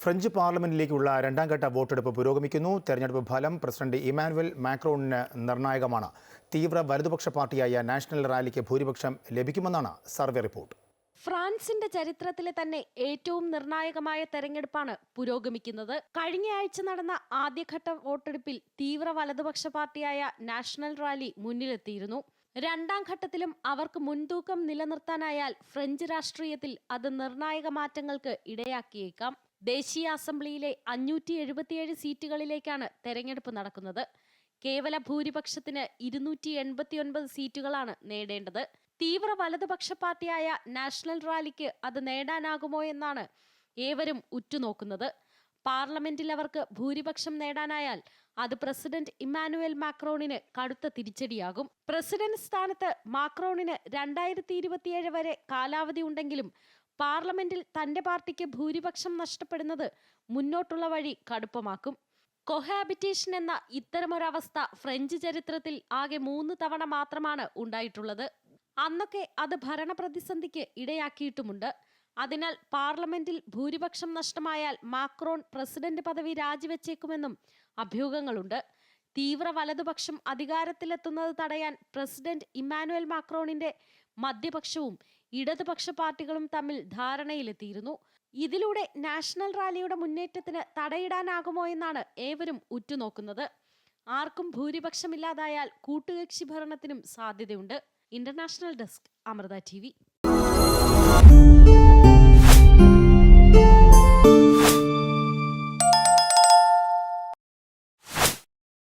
French പാർലമെന്റിലേക്കുള്ള രണ്ടാം ഘട്ട വോട്ടെടുപ്പ് പുരോഗമിക്കുന്നു. തെരഞ്ഞെടുപ്പ് ഫലം പ്രസിഡന്റ് ഇമാനുവൽ മാക്രോണിന് നിർണായകമാണ്. തീവ്ര വലതുപക്ഷ പാർട്ടിയായ നാഷണൽ റാലിക്ക് ഭൂരിപക്ഷം ലഭിക്കുമെന്നാണ് സർവേ റിപ്പോർട്ട്. ഫ്രാൻസിന്റെ ചരിത്രത്തിലെ തന്നെ ഏറ്റവും നിർണായകമായ തെരഞ്ഞെടുപ്പാണ് പുരോഗമിക്കുന്നത്. കഴിഞ്ഞയാഴ്ച നടന്ന ആദ്യഘട്ട വോട്ടെടുപ്പിൽ തീവ്ര വലതുപക്ഷ പാർട്ടിയായ നാഷണൽ റാലി മുന്നിലെത്തിയിരുന്നു. രണ്ടാം ഘട്ടത്തിലും അവർക്ക് മുൻതൂക്കം നിലനിർത്താനായാൽ ഫ്രഞ്ച് രാഷ്ട്രീയത്തിൽ അത് നിർണായക മാറ്റങ്ങൾക്ക് ഇടയാക്കിയേക്കാം. ദേശീയ അസംബ്ലിയിലെ അഞ്ഞൂറ്റി എഴുപത്തിയേഴ് സീറ്റുകളിലേക്കാണ് തെരഞ്ഞെടുപ്പ് നടക്കുന്നത്. കേവല ഭൂരിപക്ഷത്തിന് ഇരുന്നൂറ്റി എൺപത്തിയൊൻപത് സീറ്റുകളാണ് നേടേണ്ടത്. തീവ്ര വലതുപക്ഷ പാർട്ടിയായ നാഷണൽ റാലിക്ക് അത് നേടാനാകുമോ എന്നാണ് ഏവരും ഉറ്റുനോക്കുന്നത്. പാർലമെന്റിൽ അവർക്ക് ഭൂരിപക്ഷം നേടാനായാൽ അത് പ്രസിഡന്റ് ഇമ്മാനുവൽ മാക്രോണിന് കടുത്ത തിരിച്ചടിയാകും. പ്രസിഡന്റ് സ്ഥാനത്ത് മാക്രോണിന് രണ്ടായിരത്തി ഇരുപത്തിയേഴ് വരെ കാലാവധി ഉണ്ടെങ്കിലും പാർലമെന്റിൽ തന്റെ പാർട്ടിക്ക് ഭൂരിപക്ഷം നഷ്ടപ്പെടുന്നത് മുന്നോട്ടുള്ള വഴി കടുപ്പമാക്കും. കൊഹാബിറ്റേഷൻ എന്ന ഇത്തരമൊരവസ്ഥ ഫ്രഞ്ച് ചരിത്രത്തിൽ ആകെ മൂന്ന് തവണ മാത്രമാണ് ഉണ്ടായിട്ടുള്ളത്. അന്നൊക്കെ അത് ഭരണപ്രതിസന്ധിക്ക് ഇടയാക്കിയിട്ടുമുണ്ട്. അതിനാൽ പാർലമെന്റിൽ ഭൂരിപക്ഷം നഷ്ടമായാൽ മാക്രോൺ പ്രസിഡന്റ് പദവി രാജിവെച്ചേക്കുമെന്നും അഭ്യൂഹങ്ങളുണ്ട്. തീവ്ര വലതുപക്ഷം അധികാരത്തിലെത്തുന്നത് തടയാൻ പ്രസിഡന്റ് ഇമ്മാനുവൽ മാക്രോണിന്റെ മധ്യപക്ഷവും ഇടതുപക്ഷ പാർട്ടികളും തമ്മിൽ ധാരണയിലെത്തിയിരുന്നു. ഇതിലൂടെ നാഷണൽ റാലിയുടെ മുന്നേറ്റത്തിന് തടയിടാനാകുമോ എന്നാണ് ഏവരും ഉറ്റുനോക്കുന്നത്. ആർക്കും ഭൂരിപക്ഷമില്ലാതായാൽ കൂട്ടുകക്ഷി ഭരണത്തിനും സാധ്യതയുണ്ട്. International desk Amrita T